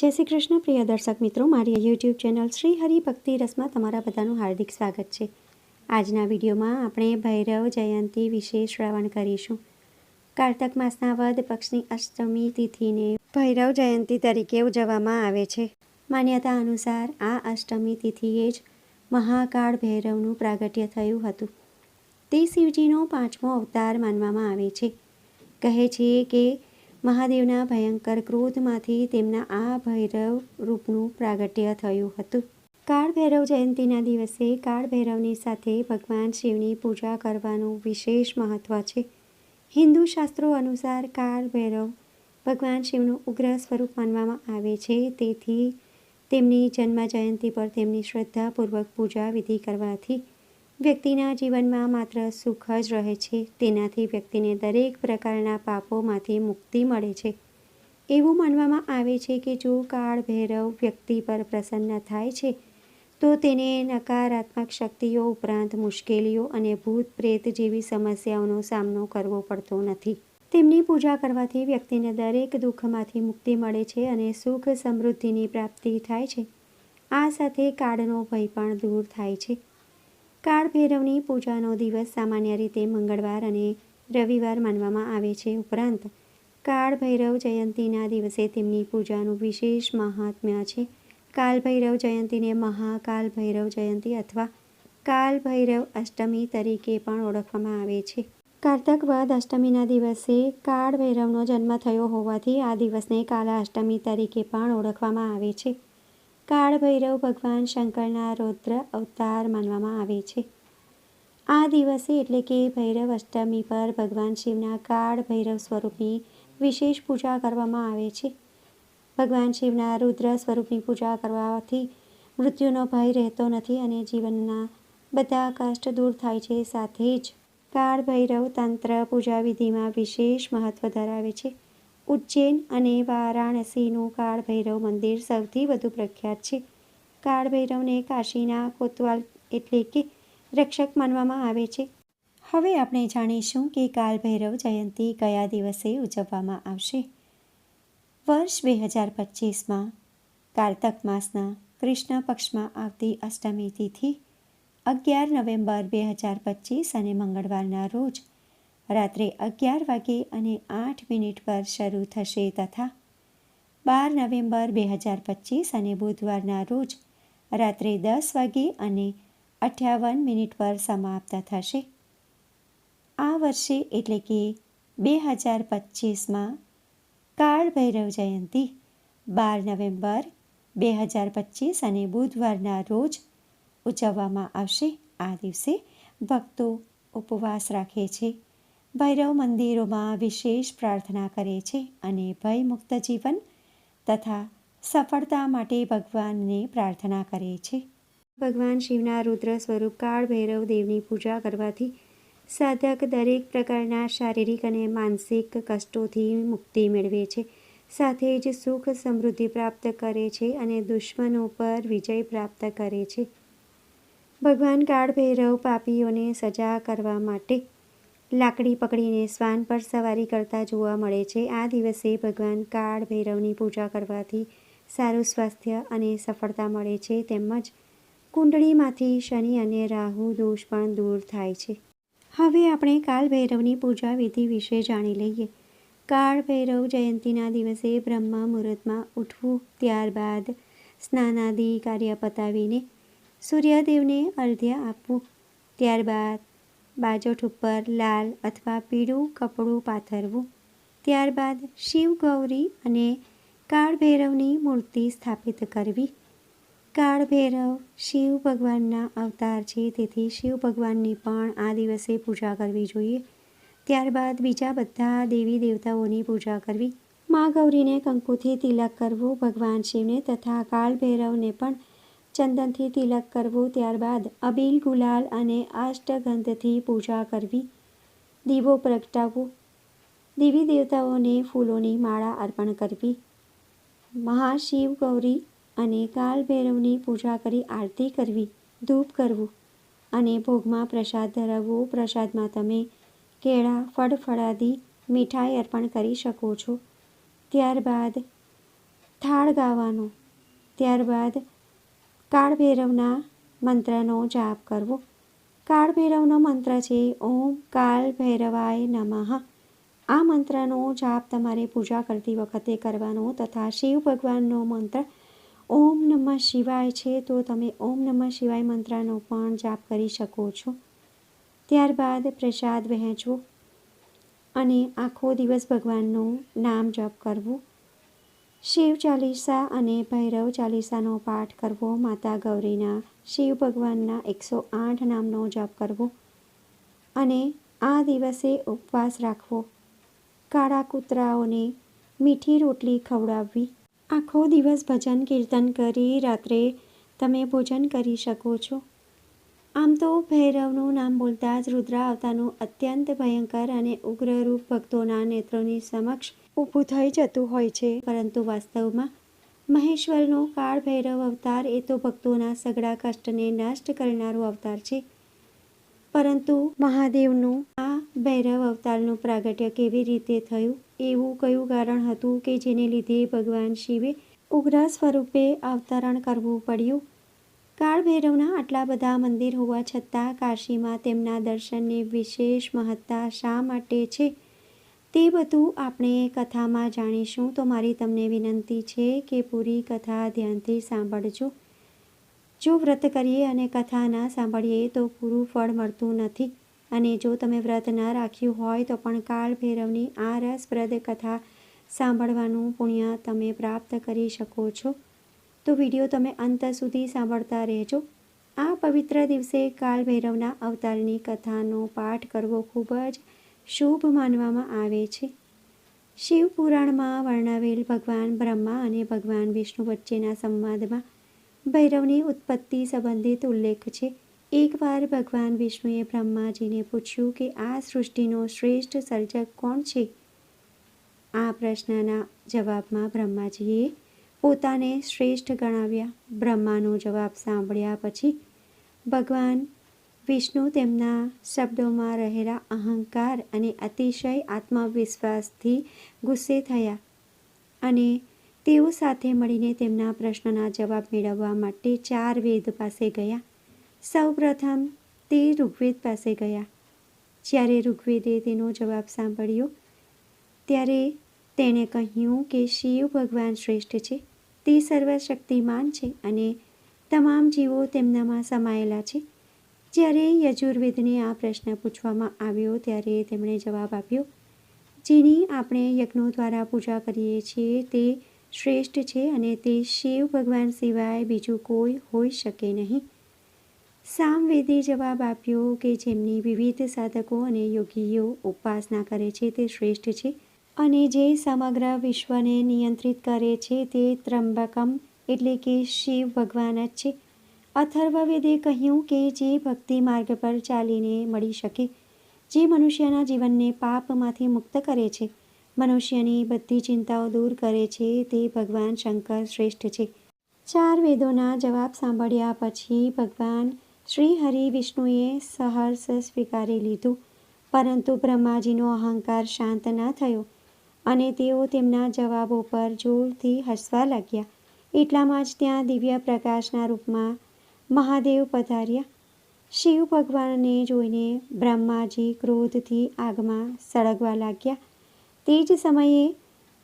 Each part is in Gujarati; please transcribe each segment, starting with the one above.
જય શ્રી કૃષ્ણ, પ્રિય દર્શક મિત્રો. મારી યુટ્યુબ ચેનલ શ્રી હરિ ભક્તિ રસમાં તમારા બધાનું હાર્દિક સ્વાગત છે. આજના વિડીયોમાં આપણે ભૈરવ જયંતી વિશે શ્રવણ કરીશું. કાર્તક માસના વદ પક્ષની અષ્ટમી તિથિને ભૈરવ જયંતી તરીકે ઉજવવામાં આવે છે. માન્યતા અનુસાર આ અષ્ટમી તિથિએ જ મહાકાળ ભૈરવનું પ્રાગટ્ય થયું હતું. તે શિવજીનો પાંચમો અવતાર માનવામાં આવે છે. કહે છે કે મહાદેવના ભયંકર ક્રોધમાંથી તેમના આ ભૈરવ રૂપનું પ્રાગટ્ય થયું હતું. કાળ ભૈરવ જયંતીના દિવસે કાળ ભૈરવની સાથે ભગવાન શિવની પૂજા કરવાનું વિશેષ મહત્ત્વ છે. હિન્દુ શાસ્ત્રો અનુસાર કાળ ભૈરવ ભગવાન શિવનું ઉગ્ર સ્વરૂપ માનવામાં આવે છે. તેથી તેમની જન્મ જયંતી પર તેમની શ્રદ્ધાપૂર્વક પૂજા વિધિ કરવાથી વ્યક્તિના જીવનમાં માત્ર સુખ જ રહે છે, તેનાથી વ્યક્તિને દરેક પ્રકારના પાપોમાંથી મુક્તિ મળે છે. એવું માનવામાં આવે છે કે જો કાળ ભૈરવ વ્યક્તિ પર પ્રસન્ન થાય છે, તો તેને નકારાત્મક શક્તિઓ ઉપરાંત મુશ્કેલીઓ અને ભૂત પ્રેત જેવી સમસ્યાઓનો સામનો કરવો પડતો નથી. તેમની પૂજા કરવાથી વ્યક્તિને દરેક દુઃખમાંથી મુક્તિ મળે છે અને સુખ સમૃદ્ધિની પ્રાપ્તિ થાય છે. આ સાથે કાળનો ભય પણ દૂર થાય છે. કાળ ભૈરવની પૂજાનો દિવસ સામાન્ય રીતે મંગળવાર અને રવિવાર માનવામાં આવે છે. ઉપરાંત, કાળ ભૈરવ જયંતીના દિવસે તેમની પૂજાનું વિશેષ મહાત્મ્ય છે. કાલ ભૈરવ જયંતીને મહાકાલ ભૈરવ જયંતી અથવા કાલ ભૈરવ અષ્ટમી તરીકે પણ ઓળખવામાં આવે છે. કારતક વદ અષ્ટમીના દિવસે કાળ ભૈરવનો જન્મ થયો હોવાથી આ દિવસને કાલા અષ્ટમી તરીકે પણ ઓળખવામાં આવે છે. કાળ ભૈરવ ભગવાન શંકરના રૌદ્ર અવતાર માનવામાં આવે છે. આ દિવસે એટલે કે ભૈરવ અષ્ટમી પર ભગવાન શિવના કાળ ભૈરવ સ્વરૂપની વિશેષ પૂજા કરવામાં આવે છે. ભગવાન શિવના રુદ્ર સ્વરૂપની પૂજા કરવાથી મૃત્યુનો ભય રહેતો નથી અને જીવનના બધા કષ્ટ દૂર થાય છે. સાથે જ કાળ ભૈરવ તંત્ર પૂજા વિધિમાં વિશેષ મહત્ત્વ ધરાવે છે. ઉજ્જૈન અને વારાણસીનું કાળભૈરવ મંદિર સૌથી વધુ પ્રખ્યાત છે. કાળભૈરવને કાશીના કોતવાલ એટલે કે રક્ષક માનવામાં આવે છે. હવે આપણે જાણીશું કે કાળભૈરવ જયંતી કયા દિવસે ઉજવવામાં આવશે. વર્ષ બે હજાર પચીસમાં કાર્તક માસના કૃષ્ણ પક્ષમાં આવતી અષ્ટમી તિથિ અગિયાર નવેમ્બર બે હજાર પચીસ અને મંગળવારના રોજ રાત્રે અગિયાર વાગે અને આઠ મિનિટ પર શરૂ થશે તથા બાર નવેમ્બર બે હજાર પચીસ અને બુધવારના રોજ રાત્રે દસ વાગે અને અઠ્યાવન મિનિટ પર સમાપ્ત થશે. આ વર્ષે એટલે કે બે હજાર પચીસમાં કાળ ભૈરવ જયંતી બાર નવેમ્બર બે હજાર પચીસ અને બુધવારના રોજ ઉજવવામાં આવશે. આ દિવસે ભક્તો ઉપવાસ રાખે છે. ભૈરવ મંદિરોમાં વિશેષ પ્રાર્થના કરે છે અને ભયમુક્ત જીવન તથા સફળતા માટે ભગવાનને પ્રાર્થના કરે છે. ભગવાન શિવના રુદ્ર સ્વરૂપ કાળ ભૈરવ દેવની પૂજા કરવાથી સાધક દરેક પ્રકારના શારીરિક અને માનસિક કષ્ટોથી મુક્તિ મેળવે છે. સાથે જ સુખ સમૃદ્ધિ પ્રાપ્ત કરે છે અને દુશ્મનો પર વિજય પ્રાપ્ત કરે છે. ભગવાન કાળ ભૈરવ પાપીઓને સજા કરવા માટે લાકડી પકડીને શ્વાન પર સવારી કરતા જોવા મળે છે. આ દિવસે ભગવાન કાળ ભૈરવની પૂજા કરવાથી સારું સ્વાસ્થ્ય અને સફળતા મળે છે. તેમજ કુંડળીમાંથી શનિ અને રાહુ દોષ પણ દૂર થાય છે. હવે આપણે કાળ ભૈરવની પૂજા વિધિ વિશે જાણી લઈએ. કાળ ભૈરવ જયંતીના દિવસે બ્રહ્મ મુહૂર્તમાં ઉઠવું, ત્યારબાદ સ્નાનાદિ કાર્ય પતાવીને સૂર્યદેવને અર્ધ્ય આપવું, ત્યારબાદ બાજોઠ ઉપર લાલ અથવા પીળું કપડું પાથરવું. ત્યારબાદ શિવ ગૌરી અને કાળભૈરવની મૂર્તિ સ્થાપિત કરવી. કાળભૈરવ શિવ ભગવાનના અવતાર છે, તેથી શિવ ભગવાનની પણ આ દિવસે પૂજા કરવી જોઈએ. ત્યારબાદ બીજા બધા દેવી દેવતાઓની પૂજા કરવી. મા ગૌરીને કંકુથી તિલક કરવું, ભગવાન શિવને તથા કાળભૈરવને પણ ચંદનથી તિલક કરવું ત્યારબાદ અબીલ ગુલાલ અને આષ્ટગંધથી પૂજા કરવી, દીવો પ્રગટાવવો, દેવી દેવતાઓને ફૂલોની માળા અર્પણ કરવી, મહાશિવ ગૌરી અને કાલ ભૈરવની પૂજા કરી આરતી કરવી, ધૂપ કરવું અને ભોગમાં પ્રસાદ ધરાવવો. પ્રસાદમાં તમે કેળા ફળફળાદી મીઠાઈ અર્પણ કરી શકો છો. ત્યારબાદ થાળ ગાવાનો. ત્યારબાદ કાળભૈરવના મંત્રનો જાપ કરવો. કાળભૈરવનો મંત્ર છે, ઓમ કાળ ભૈરવાય નમઃ. આ મંત્રનો જાપ તમારે પૂજા કરતી વખતે કરવાનો તથા શિવ ભગવાનનો મંત્ર, ઓમ નમઃ શિવાય છે, તો તમે ઓમ નમઃ શિવાય મંત્રનો પણ જાપ કરી શકો છો. ત્યારબાદ પ્રસાદ વહેંચવો અને આખો દિવસ ભગવાનનું નામ જપ કરવું. શિવ ચાલીસા અને ભૈરવ ચાલીસાનો પાઠ કરવો, માતા ગૌરીના શિવ ભગવાનના એકસો આઠ નામનો જપ કરવો અને આ દિવસે ઉપવાસ રાખવો. કાળા કૂતરાઓને મીઠી રોટલી ખવડાવવી. આખો દિવસ ભજન કીર્તન કરી રાત્રે તમે ભોજન કરી શકો છો. આમ તો ભૈરવનું નામ બોલતા જ રુદ્ર આવતાનું અત્યંત ભયંકર અને ઉગ્ર રૂપ ભક્તોના નેત્રોની સમક્ષ ઊભું થઈ જતું હોય છે. પરંતુ વાસ્તવમાં મહેશ્વરનો કાળ ભૈરવ અવતાર એ તો ભક્તોના સગળા કષ્ટને નષ્ટ કરનારો અવતાર છે. પરંતુ મહાદેવનું આ ભૈરવ અવતારનું પ્રાગટ્ય કેવી રીતે થયું? એવું કયું કારણ હતું કે જેને લીધે ભગવાન શિવે ઉગ્ર સ્વરૂપે અવતરણ કરવું પડ્યું? કાળ ભૈરવના આટલા બધા મંદિર હોવા છતાં કાશીમાં તેમના દર્શનની વિશેષ મહત્તા શા માટે છે? તે બધું આપણે કથામાં જાણીશું. તો મારી તમને વિનંતી છે કે પૂરી કથા ધ્યાનથી સાંભળજો. જો વ્રત કરીએ અને કથા ના સાંભળીએ તો પૂરું ફળ મળતું નથી. અને જો તમે વ્રત ન રાખ્યું હોય તો પણ કાળ ભૈરવની આ રસપ્રદ કથા સાંભળવાનું પુણ્ય તમે પ્રાપ્ત કરી શકો છો. તો વીડિયો તમે અંત સુધી સાંભળતા રહેજો. આ પવિત્ર દિવસે કાળ ભૈરવના અવતારની કથાનો પાઠ કરવો ખૂબ જ શુભ માનવામાં આવે છે. શિવ પુરાણમાં વર્ણવેલ ભગવાન બ્રહ્મા અને ભગવાન વિષ્ણુ વચ્ચેના સંવાદમાં ભૈરવની ઉત્પત્તિ સંબંધિત ઉલ્લેખ છે. એકવાર ભગવાન વિષ્ણુએ બ્રહ્માજીને પૂછ્યું કે આ સૃષ્ટિનો શ્રેષ્ઠ સર્જક કોણ છે? આ પ્રશ્નના જવાબમાં બ્રહ્માજીએ પોતાને શ્રેષ્ઠ ગણાવ્યા. બ્રહ્માનો જવાબ સાંભળ્યા પછી ભગવાન વિષ્ણુ તેમના શબ્દોમાં રહેલા અહંકાર અને અતિશય આત્મવિશ્વાસથી ગુસ્સે થયા અને તેઓ સાથે મળીને તેમના પ્રશ્નના જવાબ મેળવવા માટે ચાર વેદ પાસે ગયા. સૌપ્રથમ તે ઋગ્વેદ પાસે ગયા. જ્યારે ઋગ્વેદે તેનો જવાબ સાંભળ્યો, ત્યારે તેણે કહ્યું કે શિવ ભગવાન શ્રેષ્ઠ છે, તે સર્વશક્તિમાન છે અને તમામ જીવો તેમનામાં સમાયેલા છે. જ્યારે યજુર્વેદને આ પ્રશ્ન પૂછવામાં આવ્યો ત્યારે તેમણે જવાબ આપ્યો, જેની આપણે યજ્ઞો દ્વારા પૂજા કરીએ છીએ તે શ્રેષ્ઠ છે અને તે શિવ ભગવાન સિવાય બીજું કોઈ હોઈ શકે નહીં. સામવેદે જવાબ આપ્યો કે જેમની વિવિધ સાધકો અને યોગીઓ ઉપાસના કરે છે તે શ્રેષ્ઠ છે અને જે સમગ્ર વિશ્વને નિયંત્રિત કરે છે તે ત્રંબકમ એટલે કે શિવ ભગવાન જ છે. અથર્વવેદે કહ્યું કે જે ભક્તિ માર્ગ પર ચાલીને મળી શકે, જે મનુષ્યના જીવનને પાપમાંથી મુક્ત કરે છે, મનુષ્યની બધી ચિંતાઓ દૂર કરે છે, તે ભગવાન શંકર શ્રેષ્ઠ છે. ચાર વેદોના જવાબ સાંભળ્યા પછી ભગવાન શ્રી હરિ વિષ્ણુએ સહર્ષ સ્વીકારી લીધું, પરંતુ બ્રહ્માજીનો અહંકાર શાંત ન થયો અને તેઓ તેમના જવાબો પર જોરથી હસવા લાગ્યા. એટલામાં જ ત્યાં દિવ્ય પ્રકાશના રૂપમાં મહાદેવ પધાર્યા. શિવ ભગવાનને જોઈને બ્રહ્માજી ક્રોધથી આગમાં સળગવા લાગ્યા. તે જ સમયે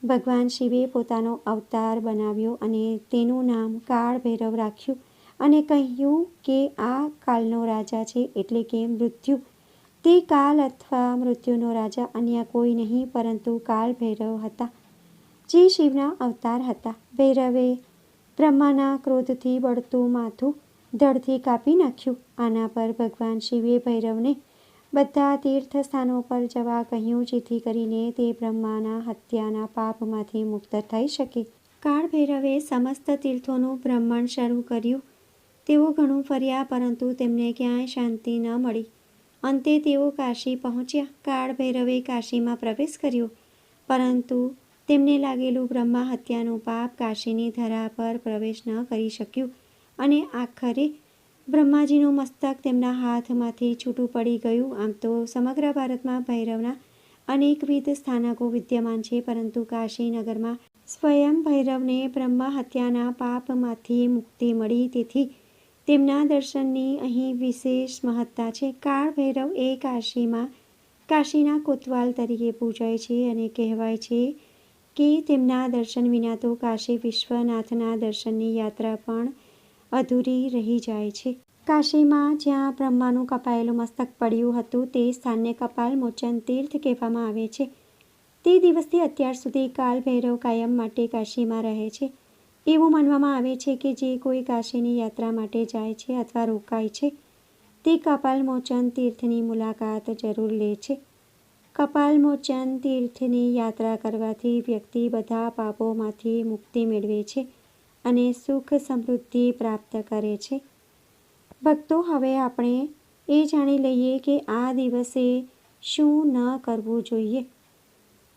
ભગવાન શિવે પોતાનો અવતાર બનાવ્યો અને તેનું નામ કાળ ભૈરવ રાખ્યું અને કહ્યું કે આ કાલનો રાજા છે એટલે કે મૃત્યુ. તે કાલ અથવા મૃત્યુનો રાજા અન્ય કોઈ નહીં પરંતુ કાળ ભૈરવ હતા. જે શિવના અવતાર હતા. ભૈરવે બ્રહ્માના ક્રોધથી બળતું માથું ધડથી કાપી નાખ્યું. આના પર ભગવાન શિવે ભૈરવને બધા તીર્થ સ્થાનો પર જવા કહ્યું, જેથી કરીને તે બ્રહ્માના હત્યાના પાપમાંથી મુક્ત થઈ શકે. કાળ ભૈરવે સમસ્ત તીર્થોનું ભ્રમણ શરૂ કર્યું. તેઓ ઘણું ફર્યા, પરંતુ તેમને ક્યાંય શાંતિ ન મળી. અંતે તેઓ કાશી પહોંચ્યા. કાળ ભૈરવે કાશીમાં પ્રવેશ કર્યો. પરંતુ તેમને લાગેલું બ્રહ્મા હત્યાનું પાપ કાશીની ધરા પર પ્રવેશ ન કરી શક્યું. અને આખરે બ્રહ્માજીનું મસ્તક તેમના હાથમાંથી છૂટું પડી ગયું. આમ તો સમગ્ર ભારતમાં ભૈરવના અનેકવિધ સ્થાનકો વિદ્યમાન છે, પરંતુ કાશીનગરમાં સ્વયં ભૈરવને બ્રહ્મ હત્યાના પાપમાંથી મુક્તિ મળી. તેથી તેમના દર્શનની અહીં વિશેષ મહત્તા છે. કાળ ભૈરવ એ કાશીમાં, કાશીના કોતવાલ તરીકે પૂજાય છે અને કહેવાય છે કે તેમના દર્શન વિના તો કાશી વિશ્વનાથના દર્શનની યાત્રા પણ અધૂરી રહી જાય છે. કાશીમાં જ્યાં બ્રહ્માનું કપાયેલું મસ્તક પડ્યું હતું, તે સ્થાનને કપાલ મોચન તીર્થ કહેવામાં આવે છે. તે દિવસથી અત્યાર સુધી કાલ ભૈરવ કાયમ માટે કાશીમાં રહે છે. એવું માનવામાં આવે છે કે જે કોઈ કાશીની યાત્રા માટે જાય છે અથવા રોકાય છે, તે કપાલમોચન તીર્થની મુલાકાત જરૂર લે છે. કપાલમોચન તીર્થની યાત્રા કરવાથી વ્યક્તિ બધા પાપોમાંથી મુક્તિ મેળવે છે. અને સુખ સમૃદ્ધિ પ્રાપ્ત કરે છે. ભક્તો, હવે આપણે એ જાણી લઈએ કે આ દિવસે શું ન કરવું જોઈએ.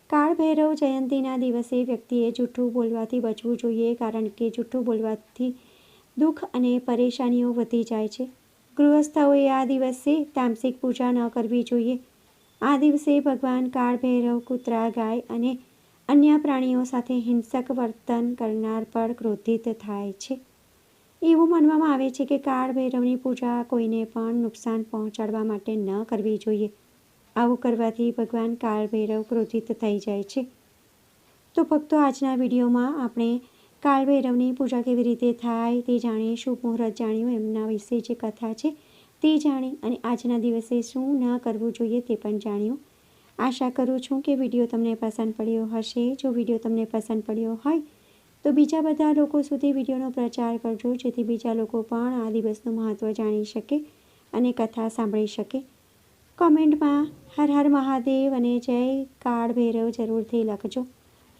કાળભૈરવ જયંતિના દિવસે વ્યક્તિએ જૂઠું બોલવાથી બચવું જોઈએ, કારણ કે જૂઠું બોલવાથી દુઃખ અને પરેશાનીઓ વધી જાય છે. ગૃહસ્થોએ આ દિવસે તામસિક પૂજા ન કરવી જોઈએ. આ દિવસે ભગવાન કાળભૈરવ કૂતરા ગાય અને અન્ય પ્રાણીઓ સાથે હિંસક વર્તન કરનાર પર ક્રોધિત થાય છે. એવું માનવામાં આવે છે કે કાળ ભૈરવની પૂજા કોઈને પણ નુકસાન પહોંચાડવા માટે ન કરવી જોઈએ. આવું કરવાથી ભગવાન કાળ ભૈરવ ક્રોધિત થઈ જાય છે. તો ભક્તો, આજના વિડીયોમાં આપણે કાળ ભૈરવની પૂજા કેવી રીતે થાય તે જાણી શું મુહૂર્ત જાણ્યું, એમના વિશે જે કથા છે તે જાણી અને આજના દિવસે શું ન કરવું જોઈએ તે પણ જાણ્યું. આશા કરું છું કે વીડિયો તમને પસંદ પડ્યો હશે. જો વીડિયો તમને પસંદ પડ્યો હોય, તો બીજા બધા લોકો સુધી વિડીયોનો પ્રચાર કરજો, જેથી બીજા લોકો પણ આ દિવસનું મહત્ત્વ જાણી શકે અને કથા સાંભળી શકે. કોમેન્ટમાં હર હર મહાદેવ અને જય કાળ ભૈરવ જરૂરથી લખજો.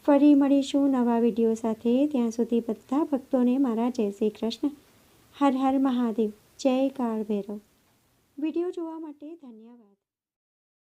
ફરી મળીશું નવા વીડિયો સાથે. ત્યાં સુધી બધા ભક્તોને મારા જય શ્રી કૃષ્ણ. હર હર મહાદેવ. જય કાળ ભૈરવ વીડિયો જોવા માટે ધન્યવાદ.